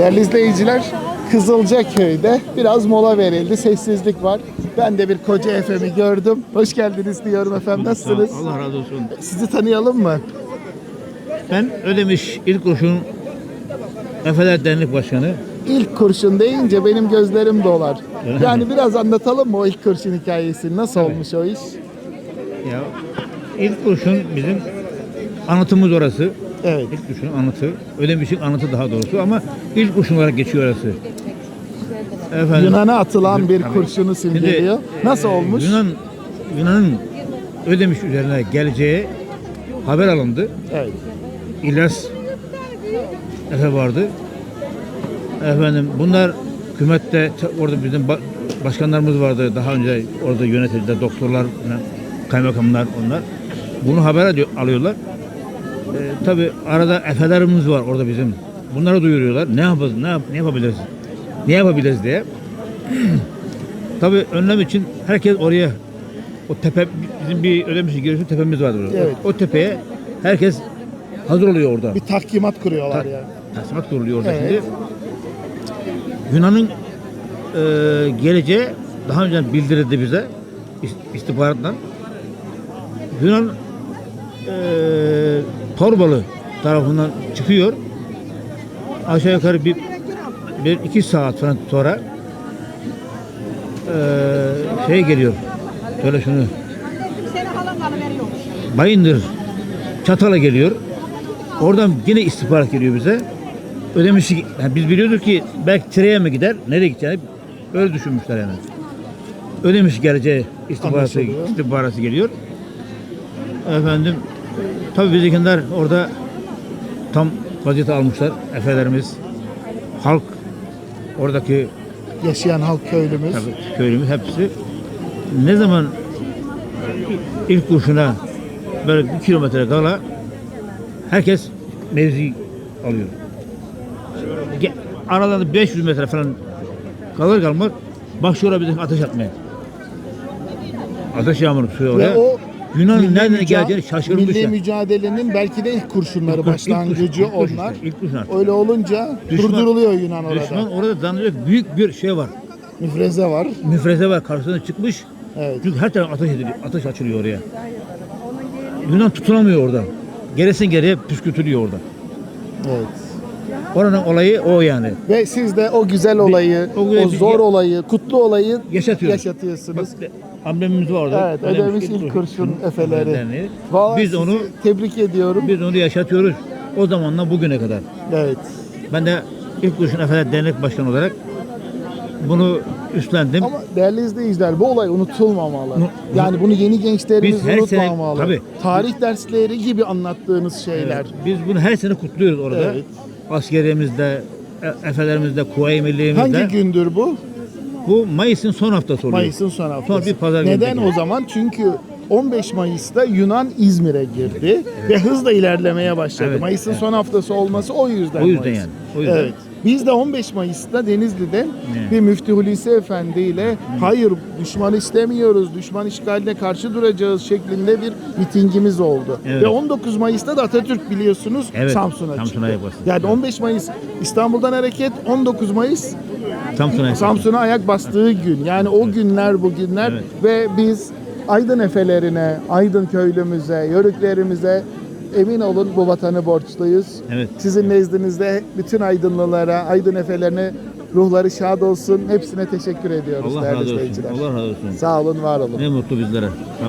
Değerli izleyiciler, Kızılcaköy'de biraz mola verildi. Sessizlik var. Ben de bir koca efemi gördüm. Hoş geldiniz diyorum efendim. Nasılsınız? Allah razı olsun. Sizi tanıyalım mı? Ben Ödemiş İlk Kurşun Efeler Dernek Başkanı. İlk kurşun deyince benim gözlerim dolar. Yani biraz anlatalım mı o ilk kurşun hikayesini? Nasıl olmuş o iş? Ya İlk Kurşun bizim anıtımız orası. Evet. İlk Kurşun'un anıtı. Ödemiş'in anıtı daha doğrusu ama İlk Kurşun olarak geçiyor orası. Efendim, Yunan'a atılan bir Tabii. kurşunu simgeliyor. Nasıl e, olmuş? Yunan Yunan'ın Ödemiş üzerine geleceği haber alındı. Evet. İlyas Efe vardı. Efendim bunlar hükümette te- orada bizim ba- başkanlarımız vardı daha önce orada yöneticiler, doktorlar, kaymakamlar onlar. Bunu haber alıyor- alıyorlar. Ee, Tabi arada efelerimiz var orada bizim. Bunları duyuruyorlar. Ne yapacağız, ne, yap- ne yapabiliriz? Ne yapabiliriz diye. Tabi önlem için herkes oraya o tepe bizim bir ödemişi girişi tepemiz vardı. orada. Evet. O, o tepeye herkes hazır oluyor orada. Bir tahkimat kuruyorlar Ta- yani. Taslamak kuruluyor orada Evet. şimdi. Yunan'ın e, geleceği daha önce bildirildi bize is- istihbaratla. Yunan e, Torbalı tarafından çıkıyor. Aşağı yukarı bir, bir iki saat falan sonra e, şey geliyor. Şöyle şunu. Bayındır Çatal'a geliyor. Oradan yine istihbarat geliyor bize. Ödemişi yani biz biliyorduk ki belki Tire'ye mi gider, nereye gideceğini öyle düşünmüşler yani. Ödemiş geleceği istihbaratı, istihbaratı geliyor. Efendim tabii bizimkiler orada tam vaziyeti almışlar efelerimiz. Halk oradaki Yaşayan halk köylümüz. Tabii köylümüz hepsi ne zaman ilk kurşuna böyle bir kilometre kala herkes mevzi alıyor. Aralarında 500 metre falan kalır kalmaz başlıyorlar bizim ateş atmaya. Ateş yağmuru tutuyor Ve oraya. o Yunan'ın milli nereden müca- geleceğini şaşırmış Milli mücadelenin belki de ilk kurşunları başlangıcı ilk kurşun, onlar. ilk kurşun. Öyle olunca Düşman- durduruluyor Yunan orada. Düşman orada zannediyor büyük bir şey var. Müfreze var. Müfreze var karşısına çıkmış. Evet. Çünkü her taraf ateş ediliyor, ateş açılıyor oraya. Yunan tutunamıyor orada. Gerisin geriye püskürtülüyor orada. Evet. Oranın olayı o yani. Ve siz de o güzel olayı, o o, güzel bir- zor olayı, kutlu olayı Yaşatıyoruz. yaşatıyorsunuz. Bak, amblemimiz var orada. Evet, ödemiş ilk kurşun efeleri. Derneği. Vallahi Biz sizi onu tebrik ediyorum. biz onu yaşatıyoruz. O zamandan bugüne kadar. Evet. Ben de ilk kurşun efeler dernek başkanı olarak bunu üstlendim. Ama değerli izleyiciler bu olay unutulmamalı. Nu- Yani bunu yeni gençlerimiz Biz her sene- unutmamalı. tabii. Tarih dersleri gibi anlattığınız şeyler. Biz bunu her sene kutluyoruz orada. Evet. Askeriyemizde, e- efelerimizde, Kuvayi Milliye'mizde. Hangi gündür bu? Bu Mayıs'ın son haftası oluyor. Mayıs'ın son haftası. Sonra bir pazar günü Neden tekrar. o zaman? Çünkü 15 Mayıs'ta Yunan İzmir'e girdi ve hızla ilerlemeye başladı. Evet, Mayıs'ın son haftası olması o yüzden. O yüzden Mayıs. yani, o yüzden. Evet. Biz de 15 Mayıs'ta Denizli'de Evet. bir Müftü Hulusi Efendi ile hayır düşman istemiyoruz, düşman işgaline karşı duracağız şeklinde bir mitingimiz oldu. Evet. Ve 19 Mayıs'ta da Atatürk biliyorsunuz Evet, Samsun'a Samsun'a çıktı. Yani Evet. 15 Mayıs İstanbul'dan hareket 19 Mayıs Samsun'a Samsun'a ayak bastığı gün. Yani o günler bu günler Evet. ve biz Aydın efelerine, Aydın köylümüze, yörüklerimize emin olun bu vatanı borçluyuz. Evet. Sizin nezdinizde bütün aydınlılara, Aydın efelerine ruhları şad olsun. Hepsine teşekkür ediyoruz Allah değerli razı olsun. izleyiciler. Allah razı olsun. Sağ olun, var olun. Ne mutlu bizlere.